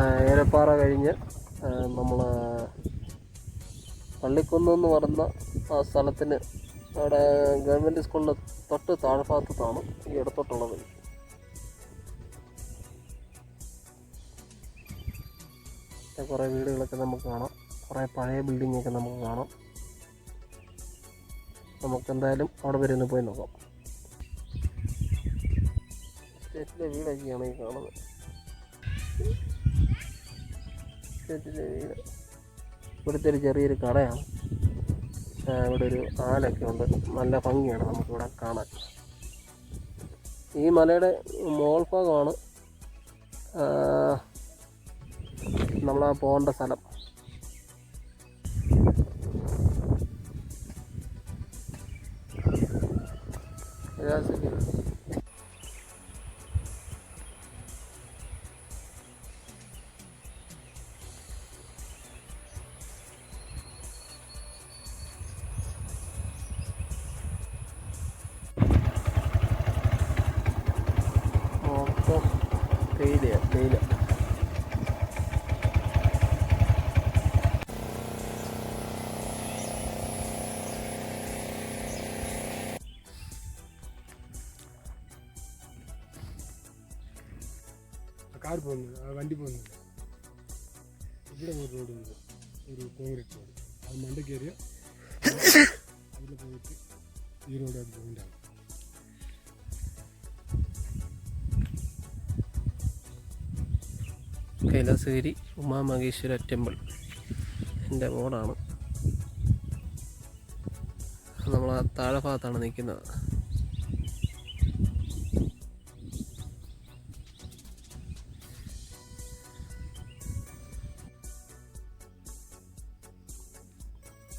ഏലപ്പാറ കഴിഞ്ഞ് നമ്മൾ പള്ളിക്കുന്ന് എന്ന് പറയുന്ന ആ സ്ഥലത്തിന് അവിടെ ഗവൺമെന്റ് സ്കൂളിന്റെ തൊട്ട് താഴ്ഭാഗത്താണ് ഈ ഇടത്തോട്ടുള്ള കുറേ വീടുകളൊക്കെ നമുക്ക് കാണാം. കുറേ പഴയ ബിൽഡിങ്ങൊക്കെ നമുക്ക് കാണാം. നമുക്കെന്തായാലും അവിടെ വരെ ഒന്ന് പോയി നോക്കാം. സ്റ്റേറ്റിലെ വീടൊക്കെയാണ് ഈ കാണുന്നത്. ഇവിടുത്തെ ഒരു ചെറിയൊരു കടയാണ്. ഇവിടെ ഒരു ആലൊക്കെ ഉണ്ട്. നല്ല ഭംഗിയാണ് നമുക്കിവിടെ കാണാൻ. ഈ മലയുടെ മോൾ ഭാഗമാണ് നമ്മൾ പോകേണ്ട സ്ഥലം. കൈലാസഗിരി. കാർ പോകുന്നത് ആ വണ്ടി പോകുന്നത്. ഇവിടെ ഒരു റോഡ് ഉണ്ട് ഒരു കോൺക്രീറ്റ് റോഡ് അത് മണ്ട കയറിയ അതിൽ പോയിട്ട് ഈ റോഡ് അത് പോയിട്ടാണ് കൈലാസഗിരി ഉമാമഹേശ്വര ടെമ്പിൾ എന്റെ മോഡാണ് നമ്മൾ ആ താഴെ ഭാഗത്താണ് നിൽക്കുന്നത്.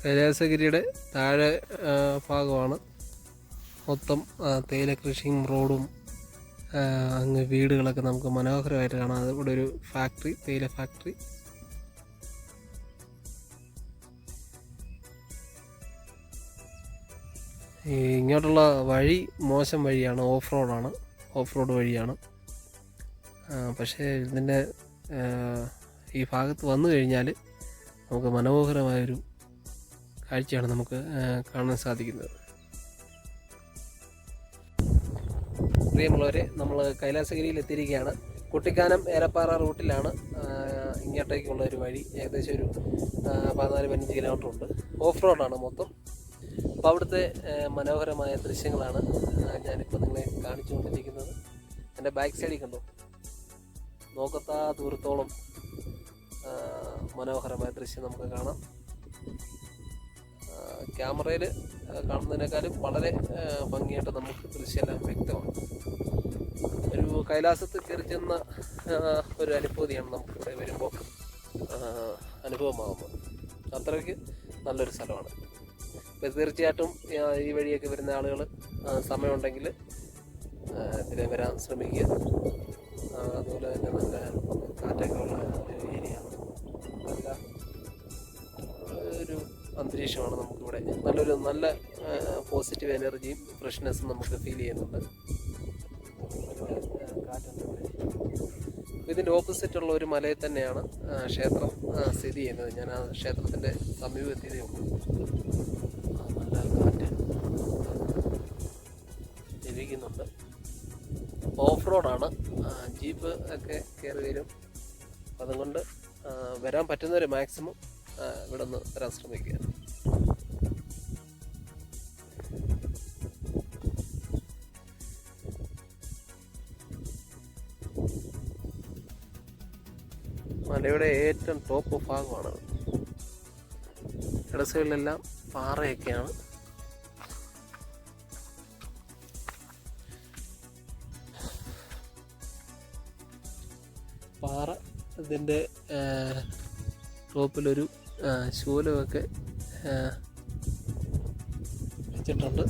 കൈലാസഗിരിയുടെ താഴെ ഭാഗമാണ്. മൊത്തം തേയില കൃഷിയും റോഡും അങ്ങ് വീടുകളൊക്കെ നമുക്ക് മനോഹരമായിട്ട് കാണാം. ഇവിടെ ഒരു ഫാക്ടറി തേയില ഫാക്ടറി. ഇങ്ങോട്ടുള്ള വഴി മോശം വഴിയാണ് ഓഫ് റോഡാണ് ഓഫ് റോഡ് വഴിയാണ് പക്ഷേ ഇതിന്റെ ഈ ഭാഗത്ത് വന്നു കഴിഞ്ഞാൽ നമുക്ക് മനോഹരമായൊരു കാഴ്ചയാണ് നമുക്ക് കാണാൻ സാധിക്കുന്നത്. പ്രിയമുള്ളവരെ നമ്മൾ കൈലാസഗിരിയിൽ എത്തിയിരിക്കുകയാണ് കുട്ടിക്കാനം ഏലപ്പാറ റൂട്ടിലാണ് ഇങ്ങോട്ടേക്കുള്ള ഒരു വഴി. ഏകദേശം ഒരു പതിനാല് പതിനഞ്ച് കിലോമീറ്റർ ഉണ്ട്. ഓഫ് റോഡാണ് മൊത്തം. അപ്പോൾ അവിടുത്തെ മനോഹരമായ ദൃശ്യങ്ങളാണ് ഞാനിപ്പോൾ നിങ്ങളെ കാണിച്ചുകൊണ്ടിരിക്കുന്നത്. എന്റെ ബാക്ക് സൈഡിൽ കണ്ടോ? നോക്കത്താ ദൂരത്തോളം മനോഹരമായ ദൃശ്യം നമുക്ക് കാണാം. ക്യാമറയിൽ കാണുന്നതിനേക്കാളും വളരെ ഭംഗിയായിട്ട് നമുക്ക് ദൃശ്യമെല്ലാം വ്യക്തമാണ്. ഒരു കൈലാസത്ത് കയറി ചെന്ന ഒരു അനുഭൂതിയാണ് നമുക്ക് ഇവിടെ വരുമ്പോൾ അനുഭവമാകുന്നത് അത്രയ്ക്ക് നല്ലൊരു സ്ഥലമാണ്. അപ്പോൾ തീർച്ചയായിട്ടും ഈ വഴിയൊക്കെ വരുന്ന ആളുകൾ സമയമുണ്ടെങ്കിൽ ഇതിലെ വരാൻ ശ്രമിക്കുക. അതുപോലെ തന്നെ നല്ല കാറ്റൊക്കെ ഉള്ള ഏരിയ. നല്ല ഒരു അന്തരീക്ഷമാണ് നമുക്കിവിടെ നല്ലൊരു നല്ല പോസിറ്റീവ് എനർജിയും ഫ്രഷ്നെസ്സും നമുക്ക് ഫീൽ ചെയ്യുന്നുണ്ട്. ഇതിന്റെ ഓപ്പോസിറ്റുള്ള ഒരു മലയിൽ തന്നെയാണ് ക്ഷേത്രം സ്ഥിതി ചെയ്യുന്നത്. ഞാൻ ആ ക്ഷേത്രത്തിന്റെ സമീപം എത്തിയതേ ഉള്ളൂ നല്ല കാറ്റ് ഓഫ് റോഡാണ് ജീപ്പ് ഒക്കെ കയറി വരും. അതുകൊണ്ട് വരാൻ പറ്റുന്നവർ മാക്സിമം ഇവിടെ നിന്ന് വരാൻ ശ്രമിക്കുക. മലയുടെ ഏറ്റവും ടോപ്പ് ഭാഗമാണത് ഇട സൈഡിലെല്ലാം പാറയൊക്കെയാണ്. പാറ ഇതിന്റെ ടോപ്പിലൊരു ശൂലമൊക്കെ വെച്ചിട്ടുണ്ട്.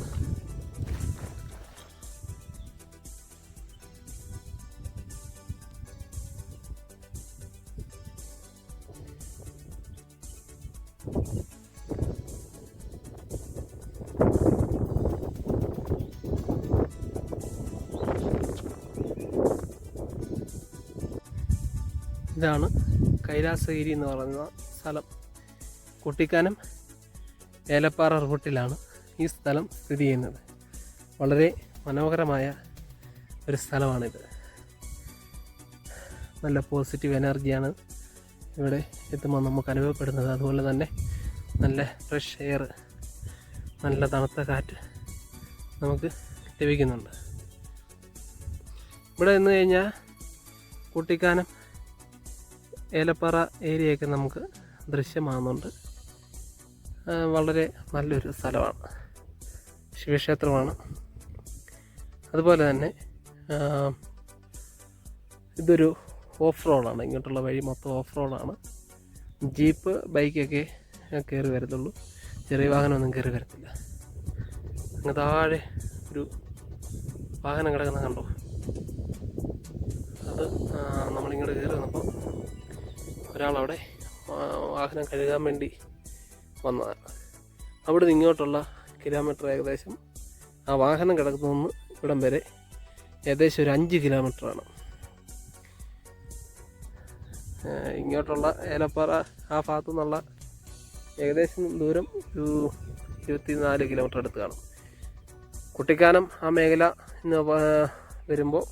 ഇതാണ് കൈലാസഗിരി എന്ന് പറയുന്ന സ്ഥലം. കുട്ടിക്കാനം ഏലപ്പാറ റൂട്ടിലാണ് ഈ സ്ഥലം സ്ഥിതി ചെയ്യുന്നത്. വളരെ മനോഹരമായ ഒരു സ്ഥലമാണിത്. നല്ല പോസിറ്റീവ് എനർജിയാണ് ഇവിടെ എത്തുമ്പോൾ നമുക്ക് അനുഭവപ്പെടുന്നത്. അതുപോലെ തന്നെ നല്ല ഫ്രഷ് എയർ നല്ല തണുത്ത കാറ്റ് നമുക്ക് ലഭിക്കുന്നുണ്ട്. ഇവിടെ നിന്ന് കഴിഞ്ഞാൽ കുട്ടിക്കാനം ഏലപ്പാറ ഏരിയയൊക്കെ നമുക്ക് ദൃശ്യമാകുന്നുണ്ട്. വളരെ നല്ലൊരു സ്ഥലമാണ്. ശിവക്ഷേത്രമാണ്. അതുപോലെ തന്നെ ഇതൊരു ഓഫ് റോഡാണ്. ഇങ്ങോട്ടുള്ള വഴി മൊത്തം ഓഫ് റോഡാണ്. ജീപ്പ് ബൈക്കൊക്കെ കയറി വരത്തുള്ളൂ. ചെറിയ വാഹനമൊന്നും കയറി വരത്തില്ല. അങ്ങ് താഴെ ഒരു വാഹനം കിടക്കുന്ന കണ്ടോ? അത് നമ്മളിങ്ങോട്ട് കയറി വന്നപ്പോൾ ഒരാളവിടെ വാഹനം കഴുകാൻ വേണ്ടി വന്നതാണ് അവിടെ നിന്ന് ഇങ്ങോട്ടുള്ള കിലോമീറ്റർ ഏകദേശം ആ വാഹനം കിടക്കുന്ന ഇവിടം വരെ ഏകദേശം ഒരു അഞ്ച് കിലോമീറ്ററാണ് ഇങ്ങോട്ടുള്ള ഏലപ്പാറ ആ ഭാഗത്തു നിന്നുള്ള ഏകദേശം ദൂരം ഒരു ഇരുപത്തിനാല് കിലോമീറ്റർ അടുത്ത് കാണും. കുട്ടിക്കാനം ആ മേഖല വരുമ്പോൾ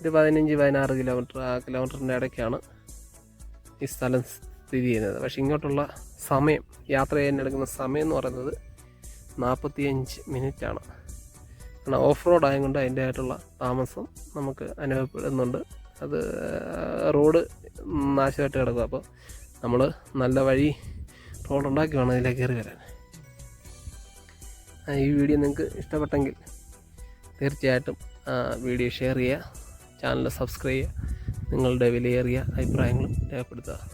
ഒരു പതിനഞ്ച് പതിനാറ് കിലോമീറ്റർ ആ കിലോമീറ്ററിന്റെ ഇടയ്ക്കാണ് ഈ സ്ഥലം സ്ഥിതി ചെയ്യുന്നത്. പക്ഷേ ഇങ്ങോട്ടുള്ള സമയം യാത്ര ചെയ്യാൻ എടുക്കുന്ന സമയം എന്ന് പറയുന്നത് നാൽപ്പത്തിയഞ്ച് മിനിറ്റാണ്. കാരണം ഓഫ് റോഡ് ആയതുകൊണ്ട് അതിന്റെ ആയിട്ടുള്ള താമസം നമുക്ക് അനുഭവപ്പെടുന്നുണ്ട്. അത് റോഡ് നാശമായിട്ട് കിടക്കുക അപ്പോൾ നമ്മൾ നല്ല വഴി റോഡ് ഉണ്ടാക്കി വേണം അതിലേക്ക് കയറി വരാൻ. ഈ വീഡിയോ നിങ്ങൾക്ക് ഇഷ്ടപ്പെട്ടെങ്കിൽ തീർച്ചയായിട്ടും വീഡിയോ ഷെയർ ചെയ്യുക ചാനൽ സബ്സ്ക്രൈബ് ചെയ്യുക. നിങ്ങളുടെ വിലയേറിയ അഭിപ്രായങ്ങളും രേഖപ്പെടുത്തുക.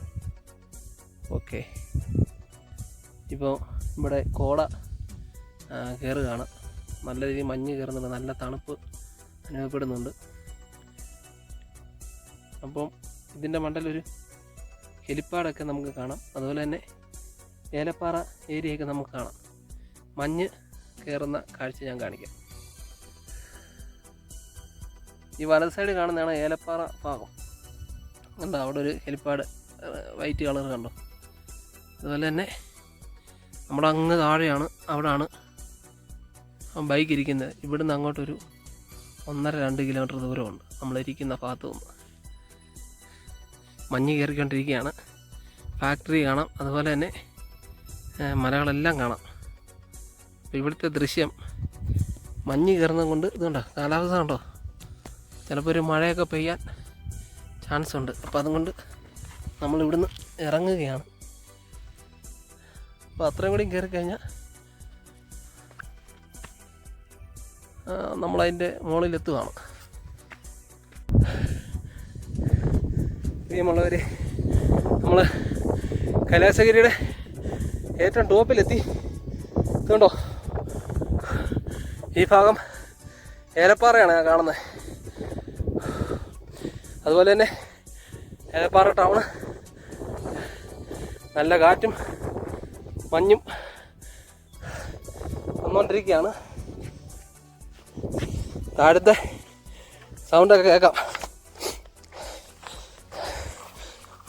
ഓക്കെ. ഇപ്പോൾ ഇവിടെ കോട കയറുകയാണ് നല്ല രീതിയിൽ മഞ്ഞ് കയറുന്നുണ്ട് നല്ല തണുപ്പ് അനുഭവപ്പെടുന്നുണ്ട്. അപ്പം ഇതിന്റെ മണ്ടലൊരു ഹെലിപ്പാഡൊക്കെ നമുക്ക് കാണാം. അതുപോലെ തന്നെ ഏലപ്പാറ ഏരിയയൊക്കെ നമുക്ക് കാണാം. മഞ്ഞ് കയറുന്ന കാഴ്ച ഞാൻ കാണിക്കാം. ഈ വലത് സൈഡ് കാണുന്നതാണ് ഏലപ്പാറ ഭാഗം. കണ്ടോ? അവിടെ ഒരു ഹെലിപ്പാഡ് വൈറ്റ് കളർ കണ്ടോ? അതുപോലെ തന്നെ നമ്മുടെ അങ്ങ് താഴെയാണ് അവിടാണ് ബൈക്ക് ഇരിക്കുന്നത്. ഇവിടുന്ന് അങ്ങോട്ടൊരു ഒന്നര രണ്ട് കിലോമീറ്റർ ദൂരമുണ്ട്. നമ്മളിരിക്കുന്ന ഭാഗത്തു നിന്ന്. മഞ്ഞ് കയറിക്കൊണ്ടിരിക്കുകയാണ്. ഫാക്ടറി കാണാം. അതുപോലെ തന്നെ മലകളെല്ലാം കാണാം. അപ്പോൾ ഇവിടുത്തെ ദൃശ്യം മഞ്ഞ് കയറുന്നത് കൊണ്ട് ഇതുണ്ടോ? കാലാവസ്ഥ ഉണ്ടോ ചിലപ്പോൾ ഒരു മഴയൊക്കെ പെയ്യാൻ ചാൻസ് ഉണ്ട്. അപ്പോൾ അതുകൊണ്ട് നമ്മൾ ഇവിടുന്ന് ഇറങ്ങുകയാണ്. അപ്പോൾ അത്രയും കൂടി കയറി കഴിഞ്ഞാൽ നമ്മളതിന്റെ മുകളിലെത്തുകയാണ് പ്രിയമുള്ളവർ നമ്മൾ കൈലാസഗിരിയുടെ ഏറ്റവും ടോപ്പിലെത്തി. ഇതുണ്ടോ? ഈ ഭാഗം ഏലപ്പാറയാണ് ഞാൻ കാണുന്നത്. അതുപോലെ തന്നെ ഏലപ്പാറ ടൗണ്. നല്ല കാറ്റും മഞ്ഞും വന്നുകൊണ്ടിരിക്കുകയാണ് താഴത്തെ സൗണ്ടൊക്കെ കേൾക്കാം.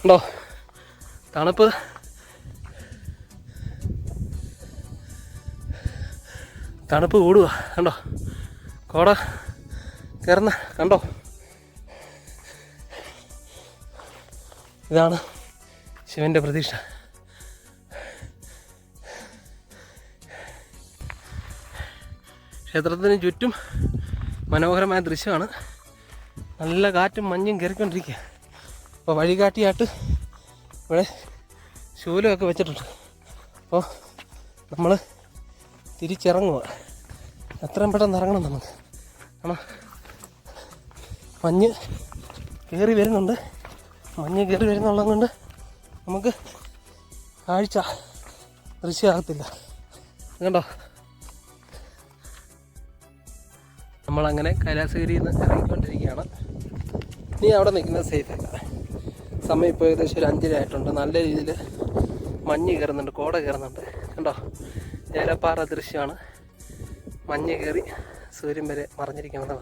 ഉണ്ടോ? തണുപ്പ്. തണുപ്പ് കൂടുക കണ്ടോ? കോട കയറുന്ന കണ്ടോ? ഇതാണ് ശിവന്റെ പ്രതീക്ഷ. ക്ഷേത്രത്തിന് ചുറ്റും മനോഹരമായ ദൃശ്യമാണ്. നല്ല കാറ്റും മഞ്ഞും കയറിക്കൊണ്ടിരിക്കുക. അപ്പോൾ വഴികാട്ടിയായിട്ട് ഇവിടെ ശൂലമൊക്കെ വെച്ചിട്ടുണ്ട്. അപ്പോൾ നമ്മൾ തിരിച്ചിറങ്ങുക എത്രയും പെട്ടെന്ന് ഇറങ്ങണം നമുക്ക്. കാരണം മഞ്ഞ് കയറി വരുന്നുണ്ട്. മഞ്ഞ് കയറി വരുന്നുള്ളത് കൊണ്ട് നമുക്ക് കാഴ്ച ദൃശ്യമാകത്തില്ല. കണ്ടോ? നമ്മളങ്ങനെ കൈലാസഗിരിയിൽ നിന്ന് ഇറങ്ങിക്കൊണ്ടിരിക്കുകയാണ്. നീ അവിടെ നിൽക്കുന്നത് സേഫ് അല്ല സമയം ഇപ്പോൾ ഏകദേശം ഒരു അഞ്ചര ആയിട്ടുണ്ട് നല്ല രീതിയിൽ മഞ്ഞ് കയറുന്നുണ്ട് കോട കയറുന്നുണ്ട്. കണ്ടോ? ഏലപ്പാറ ദൃശ്യമാണ്. മഞ്ഞ് കയറി സൂര്യൻ വരെ മറിഞ്ഞിരിക്കുന്നത്.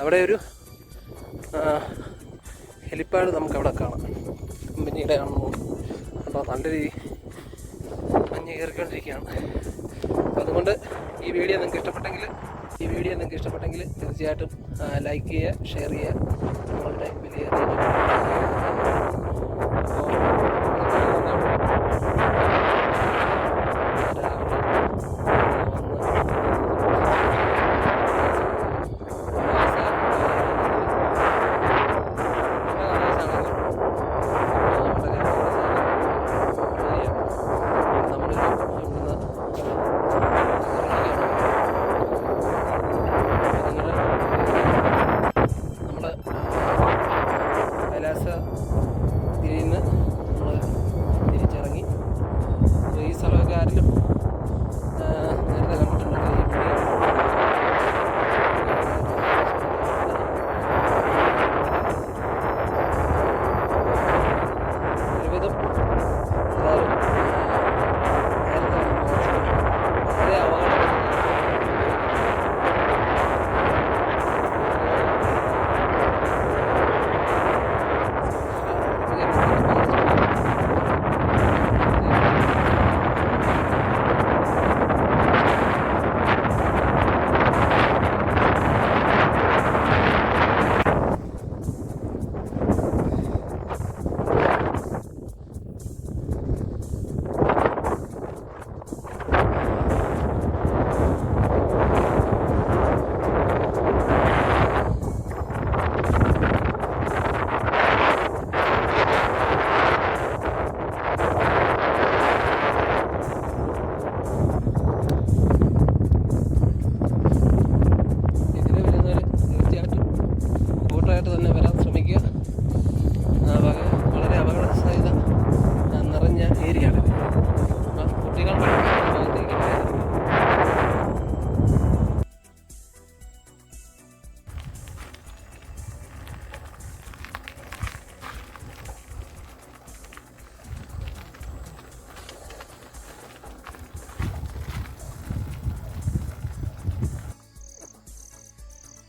അവിടെ ഒരു ഹെലിപ്പാഡ് നമുക്ക് അവിടെ കാണാം. കമ്പനിയുടെ ആണെന്ന് അപ്പോൾ നല്ല രീതി മഞ്ഞ് കയറിക്കൊണ്ടിരിക്കുകയാണ് അപ്പോൾ അതുകൊണ്ട് ഈ വീഡിയോ നിങ്ങൾക്ക് ഇഷ്ടപ്പെട്ടെങ്കിൽ ഈ വീഡിയോ നിങ്ങൾക്ക് ഇഷ്ടപ്പെട്ടെങ്കിൽ തീർച്ചയായിട്ടും ലൈക്ക് ചെയ്യുക ഷെയർ ചെയ്യുക. നിങ്ങളുടെ വലിയ നമ്മൾ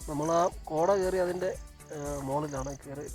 നമ്മൾ ആ കോട കയറി അതിന്റെ മുകളിലാണ് കയറി